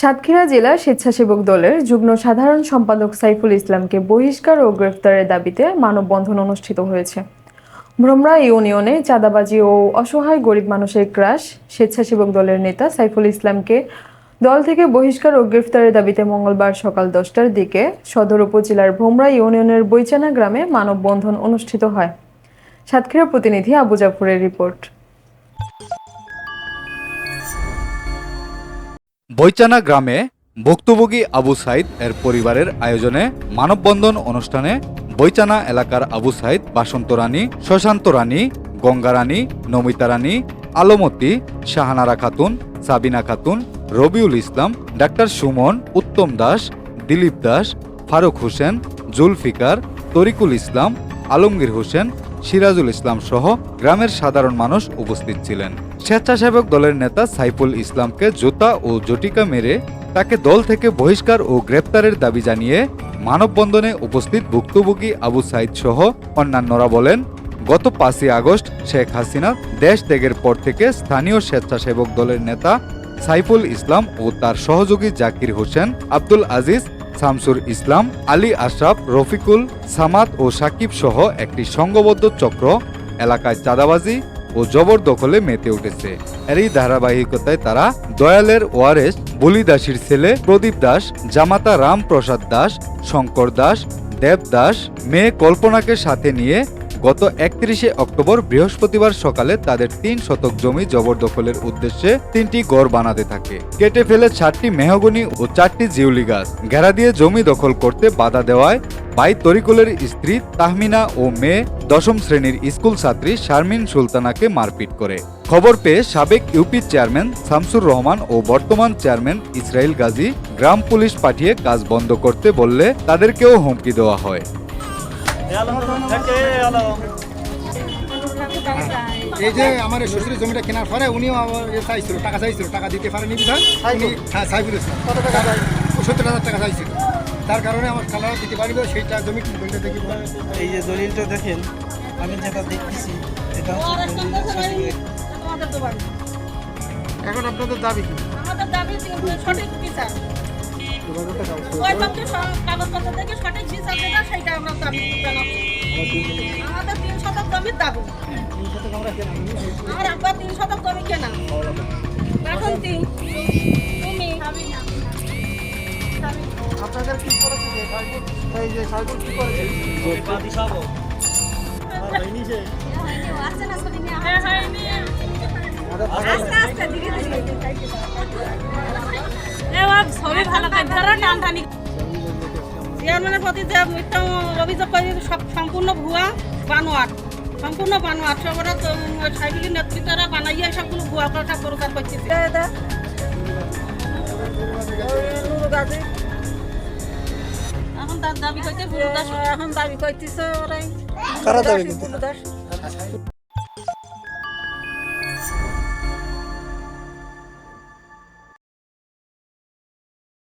সাতক্ষীরা জেলা স্বেচ্ছাসেবক দলের যুগ্ম সাধারণ সম্পাদক সাইফুল ইসলামকে বহিষ্কার ও গ্রেফতারের দাবিতে মানববন্ধন অনুষ্ঠিত হয়েছে। ভ্রমরা ইউনিয়নে চাঁদাবাজি ও অসহায় গরিব মানুষের ক্রাশ, স্বেচ্ছাসেবক দলের নেতা সাইফুল ইসলামকে দল থেকে বহিষ্কার ও গ্রেফতারের দাবিতে মঙ্গলবার সকাল দশটার দিকে সদর উপজেলার ভোমরা ইউনিয়নের বৈচানা গ্রামে মানববন্ধন অনুষ্ঠিত হয়। সাতক্ষীরা প্রতিনিধি আবু জাফরের রিপোর্ট। বৈচানা গ্রামে ভুক্তভোগী আবু সাইদ এর পরিবারের আয়োজনে মানববন্ধন অনুষ্ঠানে বৈচানা এলাকার আবু সাইদ, বাসন্ত রানী, শশান্ত রানী, গঙ্গা রানী, নমিতা রানী, আলমতি, শাহানারা খাতুন, সাবিনা খাতুন, রবিউল ইসলাম, ডাক্তার সুমন, উত্তম দাস, দিলীপ দাস, ফারুক হোসেন, জুলফিকার, তরিকুল ইসলাম, আলমগীর হোসেন, সিরাজুল ইসলাম সহ গ্রামের সাধারণ মানুষ উপস্থিত ছিলেন। স্বেচ্ছাসেবক দলের নেতা সাইফুল ইসলামকে জুতা ও জটিকা মেরে তাকে দল থেকে বহিষ্কার ও গ্রেপ্তারের দাবি জানিয়ে মানববন্ধনে উপস্থিত ভুক্তভোগী আবু সাইদ সহ অন্যান্যরা বলেন, গত পাঁচই আগস্ট শেখ হাসিনা দেশ ত্যাগের পর থেকে স্থানীয় স্বেচ্ছাসেবক দলের নেতা সাইফুল ইসলাম ও তার সহযোগী জাকির হোসেন, আব্দুল আজিজ, শামসুর ইসলাম, আলী আশরাফ, রফিকুল, সামাদ ও সাকিব সহ একটি সংঘবদ্ধ চক্র, এলাকায় চাঁদাবাজি ও জবরদখলে মেতে উঠেছে। এরই ধারাবাহিকতায় তারা দয়ালের ওয়ারেস বলি দাসীর ছেলে প্রদীপ দাস, জামাতা রামপ্রসাদ দাস, শঙ্কর দাস, দেব দাস, মেয়ে কল্পনাকে সাথে নিয়ে গত একত্রিশে অক্টোবর বৃহস্পতিবার সকালে তাদের তিন শতক জমি জবরদখলের উদ্দেশ্যে তিনটি গড় বানাতে থাকে। কেটে ফেলে চারটি মেহগনি ও চারটি জিউলি গাছ। ঘেরা দিয়ে জমি দখল করতে বাধা দেওয়ায় ভাই তরিকুলের স্ত্রী তাহমিনা ও মেয়ে দশম শ্রেণির স্কুল ছাত্রী শারমিন সুলতানাকে মারপিট করে। খবর পেয়ে সাবেক ইউপি চেয়ারম্যান শামসুর রহমান ও বর্তমান চেয়ারম্যান ইসরাইল গাজী গ্রাম পুলিশ পাঠিয়ে কাজ বন্ধ করতে বললে তাদেরকেও হুমকি দেওয়া হয়। এই যে আমার এই শ্বশুরের জমিটা কেনার পরে উনিও চাইছিল টাকা চাইছিল টাকা দিতে পারেনি বিধায় উনি হ্যাঁ সাইফুল ইসলাম কত টাকা সত্তর হাজার টাকা চাইছিল। তার কারণে আমার খালারা দিতে পারিল সেইটা জমি দলিলটা দেখি এই যে দলিলটা দেখেন আমি যেটা দেখতেছি এটা এখন আপনাদের দাবি কি? আমাদের দাবি সঠিক বিচার। কাগজপত্র থেকে সঠিক বিচার যেটা সেইটা আমরা দাবি আমাদের তিন শতক জমির দাবি। আমরা কেনা নিই। আমার আব্বা তিন শতক জমি কেনা। এখন তিন। তুমি। আপনাদের কি করেছে এই যে সাইফুল কি করেছে? হ্যাঁ, হ্যাঁ, করে ধরো, চেয়ারম্যানের প্রতি যে মিথ্যা অভিযোগ করে সব সম্পূর্ণ ভুয়া বানোয়াট। সম্পূর্ণ বানোয়াট। সবরা তো সাইবিকের নেতৃত্বরা বানাইয়া সবগুলো ভুয়া কথা প্রচার করছে এখন তার দাবি করতে এখন দাবি করতেছে ওরাই। কারা দাবি?